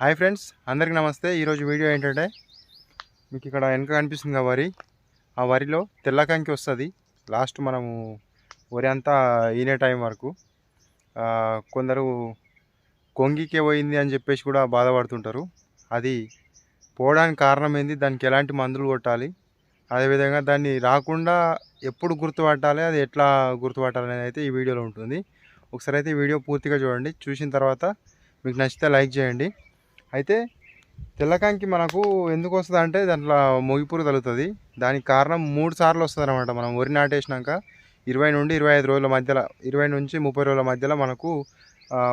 Hi friends అందరికీ నమస్తే. ఈరోజు వీడియో ఏంటంటే మీకు ఇక్కడ వెనక కనిపిస్తుంది ఆ వరి. ఆ వరిలో తెల్లకంకి వస్తుంది. లాస్ట్ మనము వరి అంతా ఈనే టైం వరకు కొందరు కొంగికే పోయింది అని చెప్పేసి కూడా బాధపడుతుంటారు. అది పోవడానికి కారణం ఏంది? దానికి ఎలాంటి మందులు కొట్టాలి? అదేవిధంగా దాన్ని రాకుండా ఎప్పుడు గుర్తుపట్టాలి? అది ఎట్లా గుర్తుపట్టాలి అనేది అయితే ఈ వీడియోలో ఉంటుంది. ఒకసారి అయితే వీడియో పూర్తిగా చూడండి. చూసిన తర్వాత మీకు నచ్చితే లైక్ చేయండి. అయితే తెల్లకాంకి మనకు ఎందుకు వస్తుంది అంటే దాంట్లో మొగిపూరు తగులుతుంది దానికి కారణం మూడు సార్లు వస్తుంది అనమాట మనం వరి నాటేసినాక ఇరవై నుండి ఇరవై ఐదు రోజుల మధ్యలో ఇరవై నుంచి ముప్పై రోజుల మధ్యలో మనకు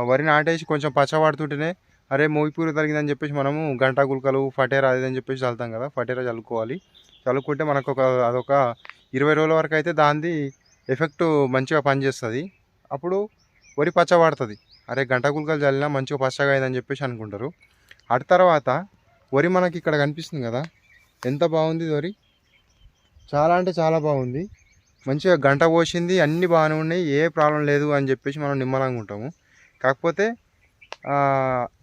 వరి నాటేసి కొంచెం పచ్చబడుతుంటేనే అరే మొగిపూరు తగిలిందని చెప్పేసి మనము గంట గుల్కలు ఫటేరా అది అని చెప్పేసి చల్లుతాం కదా. ఫటేరా చల్లుకోవాలి. చల్లుకుంటే మనకు ఒక అదొక ఇరవై రోజుల వరకు అయితే దానిది ఎఫెక్ట్ మంచిగా పనిచేస్తుంది. అప్పుడు వరి పచ్చబడుతుంది అరే గంట గుల్కలు చల్లినా మంచిగా పచ్చగా అయిందని చెప్పేసి అనుకుంటారు. అటు తర్వాత వరి మనకి ఇక్కడ కనిపిస్తుంది కదా. ఎంత బాగుంది వరి? చాలా అంటే చాలా బాగుంది. మంచిగా గంట పోసింది అన్నీ బాగానే ఉన్నాయి ఏ ప్రాబ్లం లేదు అని చెప్పేసి మనం నిమ్మలంగా ఉంటాము. కాకపోతే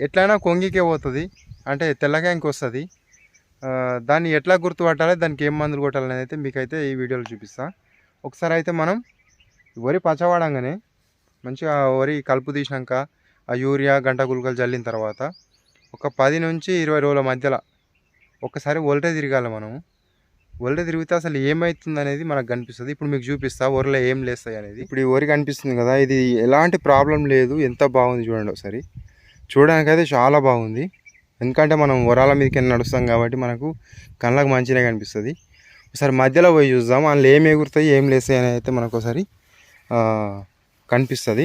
ఎట్లయినా కొంగికే పోతుంది అంటే తెల్లకాయకి వస్తుంది. దాన్ని ఎట్లా గుర్తుపట్టాలి దానికి ఏం మందులు కొట్టాలి అనేది అయితే మీకైతే ఈ వీడియోలో చూపిస్తా. ఒకసారి అయితే మనం వరి పచ్చవాడంగానే మంచిగా వరి కలుపు తీసినాక ఆ యూరియా గంట గుల్కలు చల్లిన తర్వాత ఒక పది నుంచి ఇరవై రోజుల మధ్యలో ఒకసారి ఒల్టే తిరగాలి మనం. ఒల్టే తిరిగితే అసలు ఏమవుతుంది అనేది మనకు కనిపిస్తుంది. ఇప్పుడు మీకు చూపిస్తా ఒరిలో ఏం లేస్తాయి అనేది. ఇప్పుడు ఈ వరి కనిపిస్తుంది కదా ఇది ఎలాంటి ప్రాబ్లం లేదు. ఎంత బాగుంది చూడండి ఒకసారి. చూడడానికి అయితే చాలా బాగుంది. ఎందుకంటే మనం వరాల మీదకి నడుస్తాం కాబట్టి మనకు కళ్ళకు మంచిగా కనిపిస్తుంది. ఒకసారి మధ్యలో పోయి చూద్దాం. అందులో ఏం ఎగురుతాయి ఏం లేస్తాయి అనేది అయితే మనకు ఒకసారి కనిపిస్తుంది.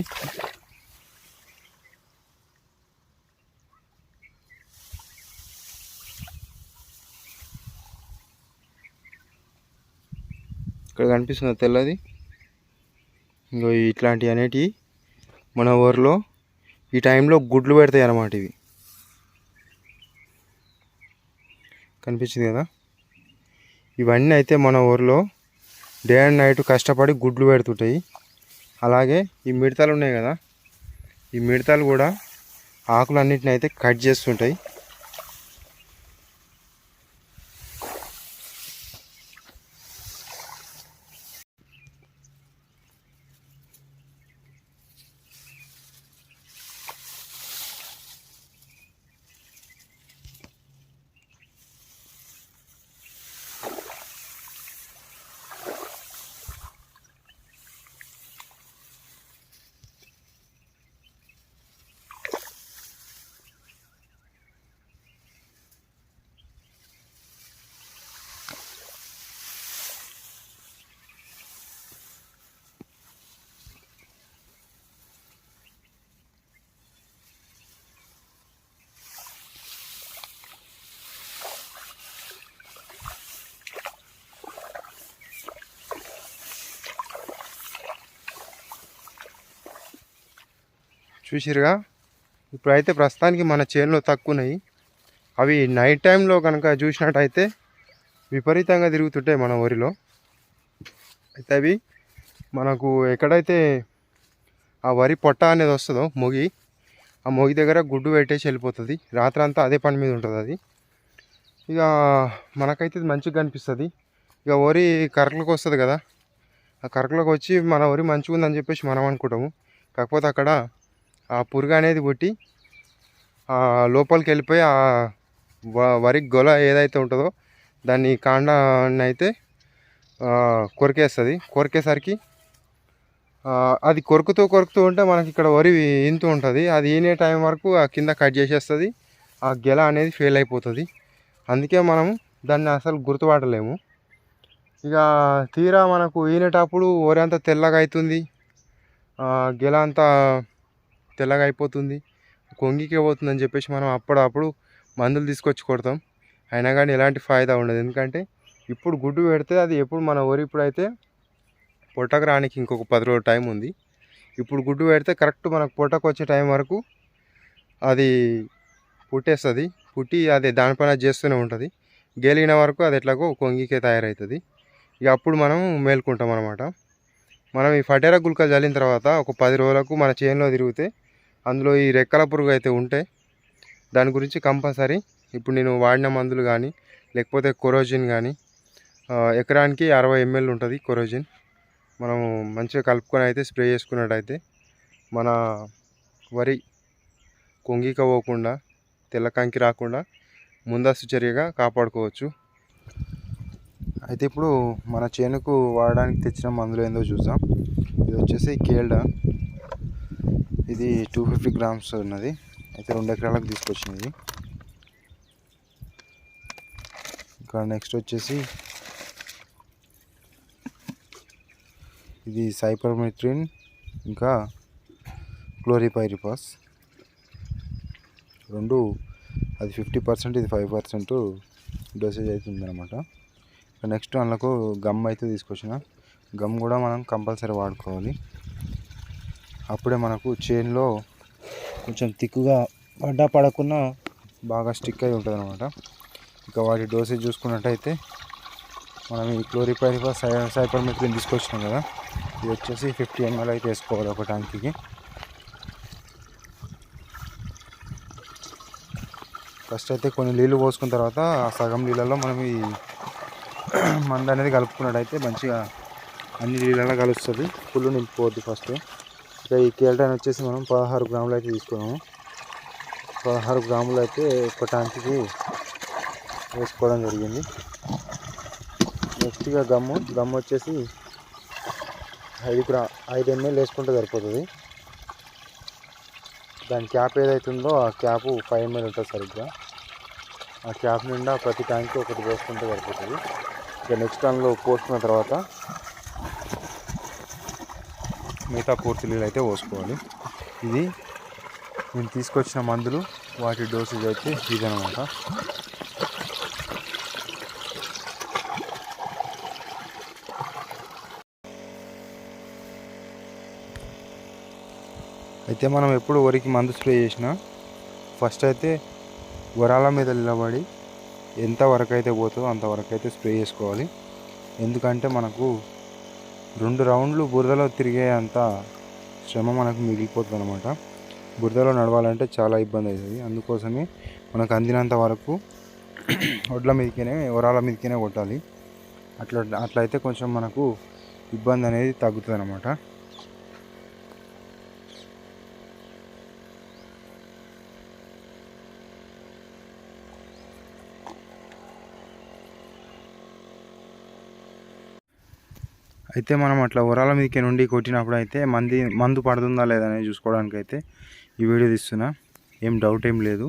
ఇక్కడ కనిపిస్తుంది తెల్లది. ఇంకో ఇట్లాంటివి అనేటివి మన ఊరిలో ఈ టైంలో గుడ్లు పెడతాయి అన్నమాట ఇవి. కనిపించింది కదా? ఇవన్నీ అయితే మన ఊరిలో డే అండ్ నైట్ కష్టపడి గుడ్లు పెడుతుంటాయి. అలాగే ఈ మిడతలు ఉన్నాయి కదా? ఈ మిడతలు కూడా ఆకులన్నిటిని అయితే కట్ చేస్తుంటాయి. చూసిరుగా? ఇప్పుడైతే ప్రస్తుతానికి మన చేనులో తక్కువన్నాయి. అవి నైట్ టైంలో కనుక చూసినట్టయితే విపరీతంగా తిరుగుతుంటాయి మన వరిలో. అయితే అవి మనకు ఎక్కడైతే ఆ వరి పొట్ట అనేది వస్తుందో మొగి ఆ మొగి దగ్గర గుడ్డు పెట్టేసి వెళ్ళిపోతుంది. రాత్రంతా అదే పని మీద ఉంటుంది అది. ఇక మనకైతే మంచిగా కనిపిస్తుంది. ఇక వరి కరకలకు వస్తుంది కదా. ఆ కరకలకు వచ్చి మన వరి మంచిగా ఉందని చెప్పేసి మనం అనుకుంటాము. కాకపోతే అక్కడ ఆ పురుగు అనేది పుట్టి లోపలికి వెళ్ళిపోయి ఆ వ- వరి గొల ఏదైతే ఉంటుందో దాన్ని కాండాన్ని అయితే కొరికేస్తుంది. కొరికేసరికి అది కొరుకుతూ కొరుకుతూ ఉంటే మనకి ఇక్కడ వరి ఇంతు ఉంటుంది. అది ఈనే టైం వరకు ఆ కింద కట్ చేసేస్తుంది. ఆ గెల అనేది ఫెయిల్ అయిపోతుంది. అందుకే మనం దాన్ని అసలు గుర్తుపట్టలేము. ఇక తీరా మనకు ఈనేటప్పుడు వరి అంతా తెల్లగా అవుతుంది ఆ, గెల అంతా తెల్లగా అయిపోతుంది. కొంగికే పోతుందని చెప్పేసి మనం అప్పుడప్పుడు మందులు తీసుకొచ్చి కొడతాం. అయినా కానీ ఎలాంటి ఫాయిదా ఉండదు. ఎందుకంటే ఇప్పుడు గుడ్డు పెడితే అది ఎప్పుడు మన ఊరి ఇప్పుడైతే పొట్టకు రానికి ఇంకొక పది రోజుల టైం ఉంది. ఇప్పుడు గుడ్డు పెడితే కరెక్ట్ మనకు పొట్టకు వచ్చే టైం వరకు అది పుట్టేస్తుంది. పుట్టి అది దానిపైన చేస్తూనే ఉంటుంది. గెలిగిన వరకు అది ఎట్లాగో కొంగికే తయారవుతుంది. ఇక అప్పుడు మనం మేల్కుంటాం అనమాట మనం ఈ ఫటేరా గుల్కలు చల్లిన తర్వాత ఒక పది రోజులకు మన చేనులో తిరిగితే అందులో ఈ రెక్కల పురుగు అయితే ఉంటే దాని గురించి కంపల్సరీ ఇప్పుడు నేను వాడిన మందులు కానీ లేకపోతే కొరోజిన్ కానీ ఎకరానికి అరవై ఎంఎల్ ఉంటుంది కొరోజిన్. మనము మంచిగా కలుపుకొని అయితే స్ప్రే చేసుకున్నట్టయితే మన వరి కొంగిక పోకుండా తెల్ల కంకి రాకుండా ముందస్తు చర్యగా కాపాడుకోవచ్చు. అయితే ఇప్పుడు మన చేనుకు వాడడానికి తెచ్చిన మందులు ఏందో చూద్దాం. ఇది వచ్చేసి కేల్డా. ఇది టూ ఫిఫ్టీ గ్రామ్స్ ఉన్నది. అయితే రెండు ఎకరాలకు తీసుకొచ్చింది ఇంకా నెక్స్ట్ వచ్చేసి ఇది సైపర్మెట్రిన్ ఇంకా క్లోరిపైరిపాస్. రెండు అది ఫిఫ్టీ పర్సెంట్ ఇది ఫైవ్ పర్సెంట్ డోసేజ్ అవుతుంది అనమాట నెక్స్ట్ అందులో గమ్ అయితే తీసుకొచ్చిన. గమ్ కూడా మనం కంపల్సరీ వాడుకోవాలి. అప్పుడే మనకు చైన్లో కొంచెం తిక్కుగా పడ్డా పడకుండా బాగా స్టిక్ అయి ఉంటుంది అనమాట ఇక వాటి డోసేజ్ చూసుకున్నట్టయితే మనం ఈ క్లోరిపైరిఫా సై సైపర్మెట్రిన్ తీసుకొచ్చినాం కదా. ఇది వచ్చేసి ఫిఫ్టీ ఎంఎల్ అయితే వేసుకోవాలి ఒక ట్యాంకీకి ఫస్ట్ అయితే కొన్ని నీళ్ళు పోసుకున్న తర్వాత ఆ సగం నీళ్ళలో మనం ఈ మంద అనేది కలుపుకున్నట్టయితే మంచిగా అన్ని నీళ్ళలో కలుస్తుంది. ఫుల్ నింపుకోవద్దు ఫస్ట్ ఇక్కడ ఈ కేల్టాన్ వచ్చేసి మనం పదహారు గ్రాములు అయితే తీసుకున్నాము. పదహారు గ్రాములు అయితే ఒక ట్యాంక్కి వేసుకోవడం జరిగింది. నెక్స్ట్ ఇక గమ్ము గమ్ వచ్చేసి ఐదు గ్రా ఐదు ఎంఎల్ వేసుకుంటే సరిపోతుంది. దాని క్యాప్ ఏదైతుందో ఆ క్యాప్ ఫైవ్ ఎంఎల్ ఉంటుంది సరిగ్గా. ఆ క్యాప్ నిండా ప్రతి ట్యాంక్ ఒకటి వేసుకుంటే సరిపోతుంది. ఇక నెక్స్ట్ దానిలో పోసుకున్న తర్వాత మిగతా పూర్తి నీళ్ళు అయితే పోసుకోవాలి. ఇది నేను తీసుకొచ్చిన మందులు వాటి డోసేజ్ అయితే ఇదనమాట అయితే మనం ఎప్పుడు వరికి మందు స్ప్రే చేసినా ఫస్ట్ అయితే వరాల మీద నిలబడి ఎంత వరకు అయితే పోతుందో అంతవరకు అయితే స్ప్రే చేసుకోవాలి. ఎందుకంటే మనకు రెండు రౌండ్లు బురదలో తిరిగే అంత శ్రమ మనకు మిగిలిపోతుంది అనమాట బురదలో నడవాలంటే చాలా ఇబ్బంది అవుతుంది అందుకోసమే మనకు అందినంత వరకు ఒడ్ల మీదకినే వరాల మీదకినే కొట్టాలి. అట్లా అట్లయితే కొంచెం మనకు ఇబ్బంది అనేది తగ్గుతుంది అనమాట అయితే మనం అట్లా వరాల మీదకి నుండి కొట్టినప్పుడు అయితే మంది మందు పడుతుందా లేదా చూసుకోవడానికి అయితే ఈ వీడియో తీస్తున్నా. ఏం డౌట్ ఏం లేదు.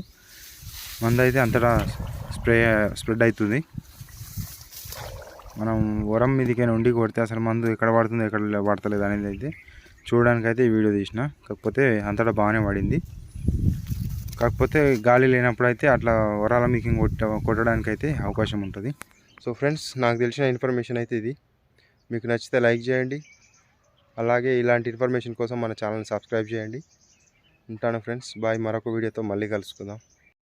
మందు అయితే అంతటా స్ప్రే స్ప్రెడ్ అవుతుంది మనం వరం మీదకి నుండి కొడితే అసలు మందు ఎక్కడ పడుతుందో ఎక్కడ పడతలేదు అనేది అయితే చూడడానికి అయితే ఈ వీడియో తీసిన. కాకపోతే అంతటా బాగానే పడింది. కాకపోతే గాలి లేనప్పుడు అయితే అట్లా వరాల మీకింగ్ కొట్ట కొట్టడానికి అయితే అవకాశం ఉంటుంది. సో ఫ్రెండ్స్ నాకు తెలిసిన ఇన్ఫర్మేషన్ అయితే ఇది. మీకు నచ్చితే లైక్ చేయండి. అలాగే ఇలాంటి ఇన్ఫర్మేషన్ కోసం మన ఛానల్ని సబ్స్క్రైబ్ చేయండి. ఉంటాను ఫ్రెండ్స్. బాయ్. మరొక వీడియోతో మళ్ళీ కలుసుకుందాం.